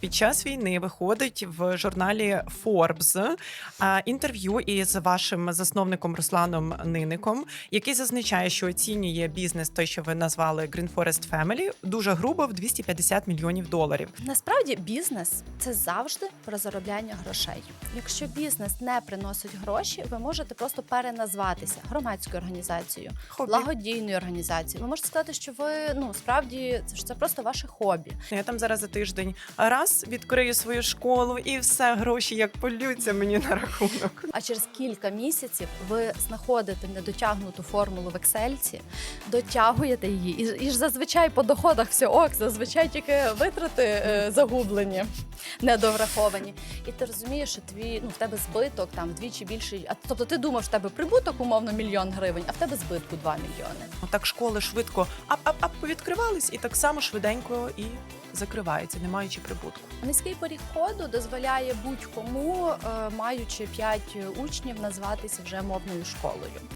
Під час війни виходить в журналі Forbes інтерв'ю із вашим засновником Русланом Ниником, який зазначає, що оцінює бізнес, той, що ви назвали Green Forest Family, дуже грубо в 250 мільйонів доларів. Насправді бізнес це завжди про заробляння грошей. Якщо бізнес не приносить гроші, ви можете просто переназватися громадською організацією, Хобі. благодійною організацією. Ви можете сказати, що ви ну справді це ж це просто ваше хобі. Я там зараз за тиждень раз відкрию свою школу, і все гроші як полються мені на рахунок. А через кілька місяців ви знаходите недотягнуту формулу в Excel, дотягуєте її, і, і ж зазвичай по доходах все ок, зазвичай тільки витрати е, загублені, недовраховані. І ти розумієш, що твій ну в тебе збиток там вдвічі більший. А тобто ти думав, що в тебе прибуток умовно мільйон гривень, а в тебе збитку 2 мільйони. Так школи швидко ап-ап-ап повідкривались, і так само швиденько і закриваються, не маючи прибутку. Низький поріг ходу дозволяє будь-кому, е, маючи 5 учнів, назватися вже мовною школою.